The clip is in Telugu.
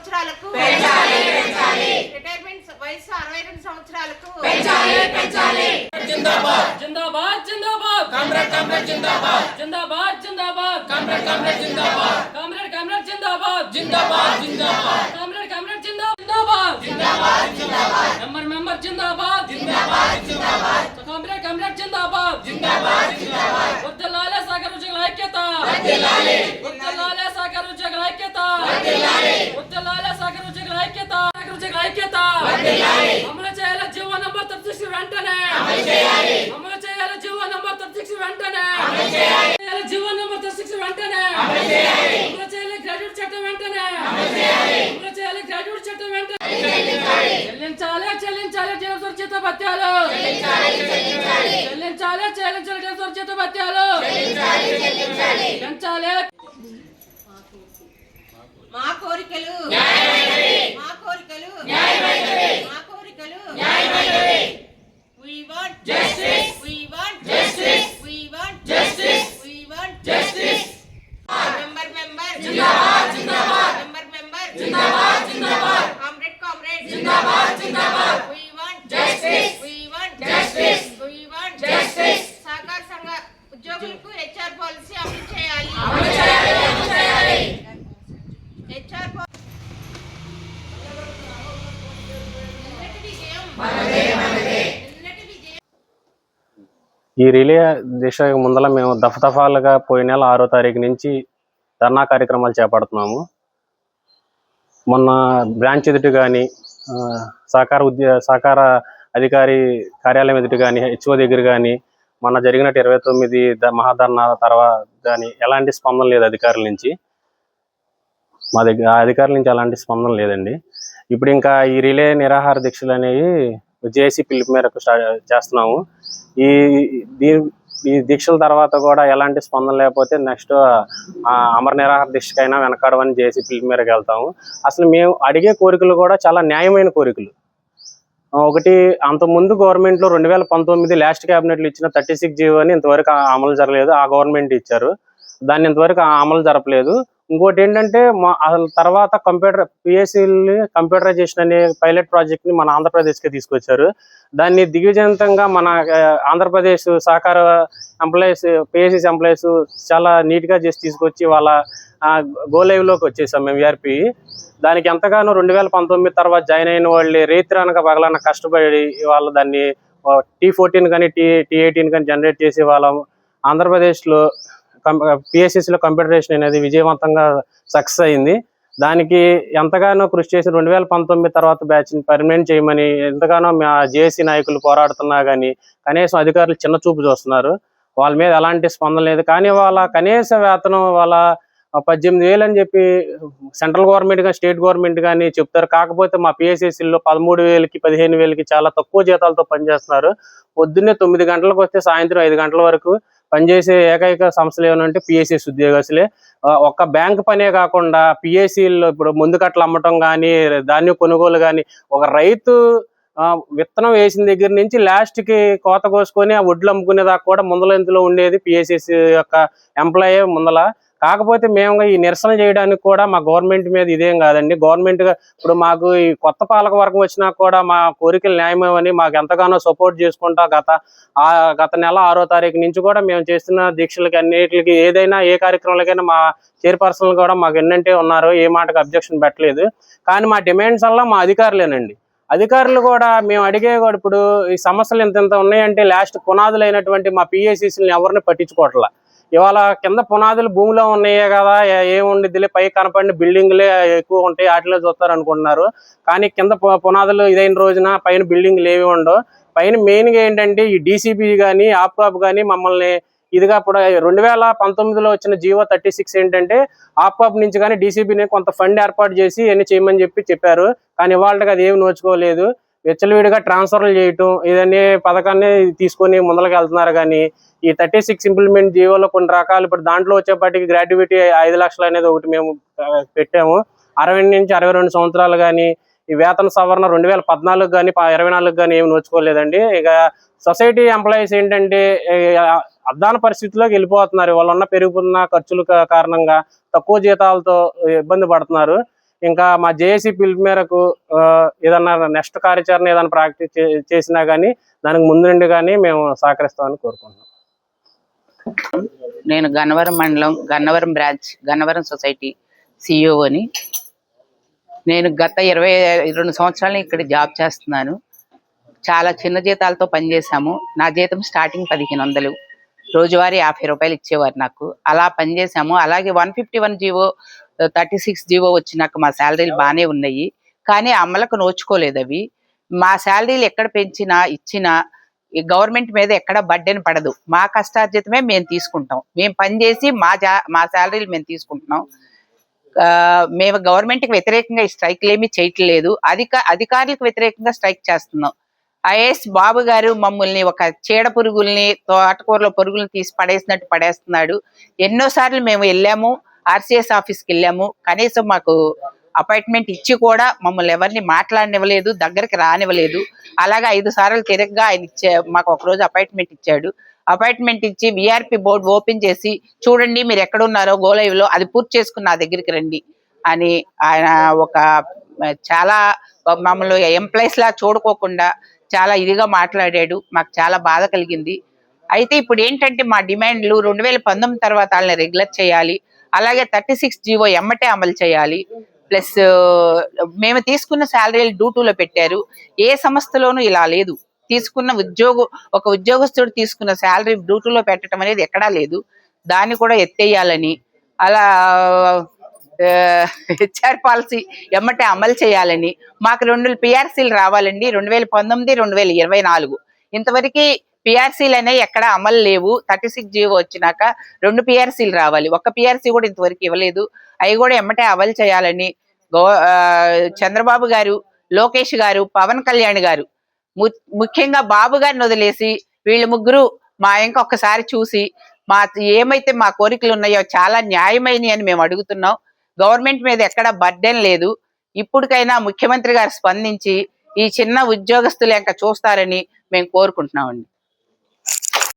సంవత్సరాలకు రిటైర్మెంట్ వయసు అరవై రెండు సంవత్సరాలకు జిందాబాద్. జిందాబాద్ కామ్రేడ్ కామ్రేడ్ జిందాబాద్. జిందాబాద్ జిందాబాద్. కామ్రేడ్ కామ్రేడ్ జిందాబాద్. కామ్రేడ్ కామ్రేడ్ జిందాబాద్. జిందాబాద్ జిందాబాద్. కామ్రేడ్ కామ్రేడ్ జిందాబాద్. జిందాబాద్ జిందాబాద్. మెంబర్ మెంబర్ జిందాబాద్. జిందాబాద్ జిందాబాద్. కామ్రేడ్ కామ్రేడ్ జిందాబాద్. జిందాబాద్ జిందాబాద్. వర్ధిల్లాలే వర్ధిల్లాలే సాగర్ ఉద్యోగుల ఐక్యత. వర్ధిల్లాలే సాగర్ ఉద్యోగుల ఐక్యత. సాగర్ ఉద్యోగుల ఐక్యత. అమలు చేయాలి జీవో నంబర్ తప్పిసి వెంటనే. అమలు చేయాలి. జీవో నంబర్ తప్పిసి వెంటనే. అమలు చేయాలి. జీవో నంబర్ తప్పిసి వెంటనే. అమలు చేయాలి. అమలు చేయాలి గ్రాడ్యుయేట్ చట్టం వెంటనే. అమలు చేయాలి అమలు చేయాలి గ్రాడ్యుయేట్ చట్టం వెంటనే చెల్లించాలి సురక్షిత భత్యాలు చెల్లించాలి చెల్లించాలి. సురక్షిత భత్యాలు చెల్లించాలి మా కోరికలు మా కోరికలు మా కోరికలు We want justice. We want justice. We want justice. We want justice. Member, member. జిందాబాద్ జిందాబాద్ మెంబర్ మెంబర్ జిందాబాద్ జిందాబాద్ కామ్రేడ్ కామ్రేడ్ జిందాబాద్ జిందాబాద్ we want justice we want justice we want justice సహకార సంఘ ఉద్యోగులకు హెచ్ఆర్ పాలసీ అమలు చేయాలి అమలు చేయాలి అమలు చేయాలి హెచ్ఆర్ నిన్నటి విజయం మనదే మనదే నిన్నటి విజయం ఈ రిలే దిశ ముందల మేము దఫదఫాలుగా పోయిన నెల ఆరో తారీఖు నుంచి ధర్నా కార్యక్రమాలు చేపడుతున్నాము. మొన్న బ్రాంచ్ ఎదుటి కానీ సహకార ఉద్య సహకార అధికారి కార్యాలయం ఎదుటి కానీ హెచ్ఓ దగ్గర కానీ మొన్న జరిగినట్టు ఇరవై తొమ్మిది ద- మహాధర్నా తర్వాత కానీ ఎలాంటి స్పందన లేదు అధికారుల నుంచి. మా దగ్గర అధికారుల నుంచి ఎలాంటి స్పందన లేదండి. ఇప్పుడు ఇంకా ఈ రిలే నిరాహార దీక్షలు అనేవి జేసీ పిలుపు మేరకు స్టార్ట్ చేస్తున్నాము. ఈ దీ ఈ దీక్షల తర్వాత కూడా ఎలాంటి స్పందన లేకపోతే నెక్స్ట్ అమర నిరాహార దీక్షకైనా వెనకాడమని జేసీ పిలుపు మేరకు వెళ్తాము. అసలు మేము అడిగే కోరికలు కూడా చాలా న్యాయమైన కోరికలు. ఒకటి అంతకుముందు గవర్నమెంట్లో రెండు వేల పంతొమ్మిది లాస్ట్ క్యాబినెట్లు ఇచ్చిన థర్టీ సిక్స్ జీవో అని ఇంతవరకు ఆ- అమలు జరగలేదు. ఆ గవర్నమెంట్ ఇచ్చారు. దాన్ని ఇంతవరకు ఆ అమలు జరపలేదు. ఇంకోటి ఏంటంటే మా అసలు తర్వాత కంప్యూటర్ పిఎస్సిని కంప్యూటరైజేషన్ అనే పైలట్ ప్రాజెక్ట్ని మన ఆంధ్రప్రదేశ్కి తీసుకొచ్చారు. దాన్ని దిగ్విజయంతంగా మన ఆంధ్రప్రదేశ్ సహకార ఎంప్లాయీస్ పిఎస్సిస్ ఎంప్లాయీస్ చాలా నీట్గా చేసి తీసుకొచ్చి వాళ్ళ గో లైవ్లోకి వచ్చేసాం మేము విఆర్పి దానికి ఎంతగానో రెండు వేల పంతొమ్మిది తర్వాత జాయిన్ అయిన వాళ్ళు రేతిరనక పగలన కష్టపడి వాళ్ళు దాన్ని టీ ఫోర్టీన్ కానీ టీ టీ ఎయిటీన్ కానీ జనరేట్ చేసి వాళ్ళ ఆంధ్రప్రదేశ్లో పిఎస్సిసిలో కంప్యూటరేషన్ అనేది విజయవంతంగా సక్సెస్ అయింది. దానికి ఎంతగానో కృషి చేసి రెండు వేల పంతొమ్మిది తర్వాత బ్యాచ్ని పర్మనెంట్ చేయమని ఎంతగానో మా జేఏసీ నాయకులు పోరాడుతున్నా కానీ కనీసం అధికారులు చిన్న చూపు చూస్తున్నారు. వాళ్ళ మీద ఎలాంటి స్పందన లేదు. కానీ వాళ్ళ కనీస వేతనం వాళ్ళ పద్దెనిమిది వేలు అని చెప్పి సెంట్రల్ గవర్నమెంట్ కానీ స్టేట్ గవర్నమెంట్ కానీ చెప్తారు. కాకపోతే మా పిఎస్ఎస్సీలో పదమూడు వేలకి పదిహేను వేలకి చాలా తక్కువ జీతాలతో పనిచేస్తున్నారు. పొద్దున్నే తొమ్మిది గంటలకు వస్తే సాయంత్రం ఐదు గంటల వరకు పనిచేసే ఏకైక సంస్థలు ఏమంటే పిఎస్ఎస్ ఉద్యోగస్తులే. ఒక్క బ్యాంక్ పనే కాకుండా పిఎస్సిలో ఇప్పుడు ముందు కట్టలు అమ్మటం కానీ ధాన్యం కొనుగోలు కానీ ఒక రైతు విత్తనం వేసిన దగ్గర నుంచి లాస్ట్కి కోత కోసుకొని ఆ వడ్లు అమ్ముకునే దాకా కూడా ముందల ఇందులో ఉండేది పిఎస్ఎస్ యొక్క ఎంప్లాయీ ముందల. కాకపోతే మేము ఈ నిరసన చేయడానికి కూడా మా గవర్నమెంట్ మీద ఇదేం కాదండి. గవర్నమెంట్ ఇప్పుడు మాకు ఈ కొత్త పాలక వర్గం వచ్చినా కూడా మా కోరికలు న్యాయమని మాకు ఎంతగానో సపోర్ట్ చేసుకుంటా గత గత నెల ఆరో తారీఖు నుంచి కూడా మేము చేస్తున్న దీక్షలకి అన్నిటికి ఏదైనా ఏ కార్యక్రమాలకైనా మా చైర్పర్సన్లు కూడా మాకు ఎన్నంటే ఉన్నారు. ఏ మాటకు అబ్జెక్షన్ పెట్టలేదు. కానీ మా డిమాండ్స్ వల్ల మా అధికారులేనండి. అధికారులు కూడా మేము అడిగే కూడా ఇప్పుడు ఈ సమస్యలు ఇంత ఇంత ఉన్నాయంటే లాస్ట్ పునాదులైనటువంటి మా పిఎస్సీసీని ఎవరిని పట్టించుకోవట్లా. ఇవాళ కింద పునాదులు భూమిలో ఉన్నాయే కదా ఏ- ఏముండిద్దిలే పై కనపడిన బిల్డింగ్లే ఎక్కువ ఉంటాయి వాటిలో చూస్తారు అనుకుంటున్నారు. కానీ కింద పునాదులు ఇదైన రోజున పైన బిల్డింగ్లు ఏవి ఉండవు. పైన మెయిన్గా ఏంటంటే ఈ డీసీబీ కానీ ఆప్కాప్ కానీ మమ్మల్ని ఇదిగా ఇప్పుడు రెండు వేల పంతొమ్మిదిలో వచ్చిన జియో థర్టీ సిక్స్ ఏంటంటే ఆప్కాప్ నుంచి కానీ డీసీబీని కొంత ఫండ్ ఏర్పాటు చేసి ఇవన్నీ చేయమని చెప్పి చెప్పారు. కానీ ఇవాళకి అది ఏమి నోచుకోలేదు. విచ్చలవిడిగా ట్రాన్స్ఫర్లు చేయటం ఇదన్నీ పథకాన్ని తీసుకొని ముందరకు వెళ్తున్నారు. కానీ ఈ థర్టీ సిక్స్ ఇంప్లిమెంట్ జీవోలో కొన్ని రకాలు ఇప్పుడు దాంట్లో వచ్చేపాటికి గ్రాడ్యుయేటీ ఐదు లక్షలు అనేది ఒకటి మేము పెట్టాము. అరవై నుంచి అరవై రెండు సంవత్సరాలు కానీ ఈ వేతన సవరణ రెండు వేల పద్నాలుగు కానీ ఇరవై నాలుగు కానీ ఏమి నోచుకోలేదండి. ఇక సొసైటీ ఎంప్లాయీస్ ఏంటంటే అర్ధాన అద్దాన పరిస్థితిలోకి వెళ్ళిపోతున్నారు. వాళ్ళు ఉన్న పెరుగుతున్న ఖర్చుల కారణంగా తక్కువ జీతాలతో ఇబ్బంది పడుతున్నారు. ఇంకా మా జేఏసీ పిలుపు మేరకు ఏదన్నా నెక్స్ట్ కార్యాచరణ ఏదైనా ప్రాక్టీస్ చేసినా కానీ దానికి ముందు నుండి కానీ మేము సహకరిస్తామని కోరుకుంటున్నాం. నేను గన్నవరం మండలం Gannavaram branch Gannavaram society CEO అని. నేను గత ఇరవై రెండు సంవత్సరాలు ఇక్కడ జాబ్ చేస్తున్నాను. చాలా చిన్న జీతాలతో పనిచేశాము నా జీతం స్టార్టింగ్ పదిహేను వందలు. రోజువారీ యాభై రూపాయలు ఇచ్చేవారు నాకు. అలా పనిచేశాము అలాగే one fifty one GO thirty six GO వచ్చినాక మా శాలరీలు బాగానే ఉన్నాయి. కానీ అమలకు నోచుకోలేదు అవి. మా శాలరీలు ఎక్కడ పెంచినా ఇచ్చినా గవర్నమెంట్ మీద ఎక్కడ బడ్డెన్ పడదు. మా కష్టార్జితమే మేము తీసుకుంటాం. మేము పనిచేసి మా జా మా శాలరీలు మేము తీసుకుంటున్నాం. మేము గవర్నమెంట్కి వ్యతిరేకంగా ఈ స్ట్రైక్లు ఏమీ చేయట్లేదు. అధిక అధికారులకు వ్యతిరేకంగా స్ట్రైక్ చేస్తున్నాం. ఐఏఎస్ బాబు గారు మమ్మల్ని ఒక చీడ పురుగుల్ని తోటకూరలో పురుగుల్ని తీసి పడేసినట్టు పడేస్తున్నాడు. ఎన్నో సార్లు మేము వెళ్ళాము. ఆర్సీఎస్ ఆఫీస్కి వెళ్ళాము. కనీసం మాకు అపాయింట్మెంట్ ఇచ్చి కూడా మమ్మల్ని ఎవరిని మాట్లాడనివ్వలేదు దగ్గరికి రానివ్వలేదు. అలాగే ఐదు సార్లు తిరగగా ఆయన ఇచ్చే మాకు ఒక రోజు అపాయింట్మెంట్ ఇచ్చాడు. అపాయింట్మెంట్ ఇచ్చి విఆర్పి బోర్డు ఓపెన్ చేసి చూడండి మీరు ఎక్కడున్నారో గోలైవ్లో అది పూర్తి చేసుకుని నా దగ్గరికి రండి. అని ఆయన ఒక చాలా మమ్మల్ని ఎంప్లాయీస్ లా చూడుకోకుండా చాలా ఇదిగా మాట్లాడాడు. మాకు చాలా బాధ కలిగింది. అయితే ఇప్పుడు ఏంటంటే మా డిమాండ్లు రెండు వేల పంతొమ్మిది తర్వాత వాళ్ళని రెగ్యులర్ చేయాలి. అలాగే థర్టీ సిక్స్ జీవో ఎమ్మటే అమలు చేయాలి. ప్లస్ మేము తీసుకున్న శాలరీలు డ్యూటీలో పెట్టారు. ఏ సంస్థలోనూ ఇలా లేదు. తీసుకున్న ఉద్యోగం ఒక ఉద్యోగస్తుడు తీసుకున్న శాలరీ డ్యూటీలో పెట్టడం అనేది ఎక్కడా లేదు. దాన్ని కూడా ఎత్తేయాలని. అలా హెచ్ఆర్ పాలసీ ఎమ్మటే అమలు చేయాలని. మాకు రెండు పిఆర్సీలు రావాలండి. రెండు వేల పంతొమ్మిది రెండు వేల ఇరవై నాలుగు. ఇంతవరకు పిఆర్సీలు అనేవి ఎక్కడ అమలు లేవు. థర్టీ సిక్స్ జీవో వచ్చినాక రెండు పిఆర్సీలు రావాలి. ఒక్క పిఆర్సీ కూడా ఇంతవరకు ఇవ్వలేదు. అవి కూడా ఎమ్మటే అమలు చేయాలని గో చంద్రబాబు గారు లోకేష్ గారు పవన్ కళ్యాణ్ గారు ము- ముఖ్యంగా బాబు గారిని వదిలేసి వీళ్ళు ముగ్గురు మా ఇంకొకసారి చూసి మా ఏమైతే మా కోరికలు ఉన్నాయో చాలా న్యాయమైనవి అని మేము అడుగుతున్నాం. గవర్నమెంట్ మీద ఎక్కడ బర్డెన్ లేదు. ఇప్పటికైనా ముఖ్యమంత్రి గారు స్పందించి ఈ చిన్న ఉద్యోగస్తులు ఇంకా చూస్తారని మేము కోరుకుంటున్నామండి.